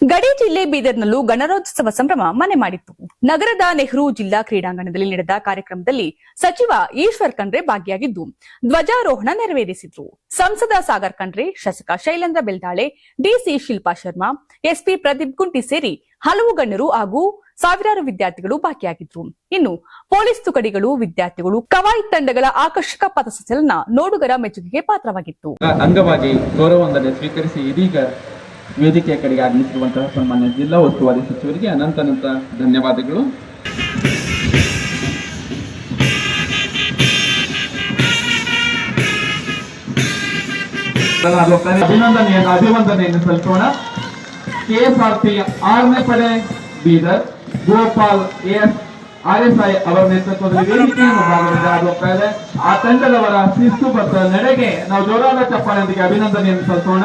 ಗಡಿ ಜಿಲ್ಲೆ ಬೀದರ್ನಲ್ಲೂ ಗಣರಾಜ್ಯೋತ್ಸವ ಸಂಭ್ರಮ ಮನೆ ಮಾಡಿತ್ತು. ನಗರದ ನೆಹರು ಜಿಲ್ಲಾ ಕ್ರೀಡಾಂಗಣದಲ್ಲಿ ನಡೆದ ಕಾರ್ಯಕ್ರಮದಲ್ಲಿ ಸಚಿವ ಈಶ್ವರ್ ಖಂಡ್ರೆ ಭಾಗಿಯಾಗಿದ್ದು, ಧ್ವಜಾರೋಹಣ ನೆರವೇರಿಸಿದ್ರು. ಸಂಸದ ಸಾಗರ್ ಖಂಡ್ರೆ, ಶಾಸಕ ಶೈಲೇಂದ್ರ ಬೆಲ್ದಾಳೆ, ಡಿಸಿ ಶಿಲ್ಪಾ ಶರ್ಮಾ, ಎಸ್ಪಿ ಪ್ರದೀಪ್ ಗುಂಟಿ ಸೇರಿ ಹಲವು ಗಣ್ಯರು ಹಾಗೂ ಸಾವಿರಾರು ವಿದ್ಯಾರ್ಥಿಗಳು ಭಾಗಿಯಾಗಿದ್ರು. ಇನ್ನು ಪೊಲೀಸ್ ತುಕಡಿಗಳು, ವಿದ್ಯಾರ್ಥಿಗಳು, ಕವಾಯತ್ ತಂಡಗಳ ಆಕರ್ಷಕ ಪಥಸಂಚಲನ ನೋಡುಗರ ಮೆಚ್ಚುಗೆಗೆ ಪಾತ್ರವಾಗಿತ್ತು. ಅಂಗವಾಗಿ ಗೌರವವಂದನೆ ಸ್ವೀಕರಿಸಿ ಇದೀಗ ವೇದಿಕೆಯ ಕಡೆಗೆ ಆಗಮಿಸಿರುವಂತಹ ಸನ್ಮಾನ್ಯ ಜಿಲ್ಲಾ ಉಸ್ತುವಾರಿ ಸಚಿವರಿಗೆ ಅನಂತ ಅನಂತ ಧನ್ಯವಾದಗಳು. ಅಭಿನಂದನೆಯನ್ನು ಅಭಿವಂದನೆಯನ್ನು ಸಲ್ಲಿಸೋಣ. ಕೆಎಸ್ಆರ್ಪಿ ಆರನೇ ಪಡೆ ಬೀದರ್ ಗೋಪಾಲ್ ಎಸ್ ಆರ್ಎಸ್ಐ ಅವರ ನೇತೃತ್ವದಲ್ಲಿ ವೇದಿಕೆಯನ್ನು ಭಾಗವಹಿಸಿ ಹೋಗ್ತಾ ಇದೆ ಆ ತಂಡದವರ ಶಿಸ್ತು ಬದ್ಧ ನಡೆಗೆ ನಾವು ಜೋರಾದ ಚಪ್ಪಾಳೆಯೊಂದಿಗೆ ಅಭಿನಂದನೆಯನ್ನು ಸಲ್ಲಿಸೋಣ.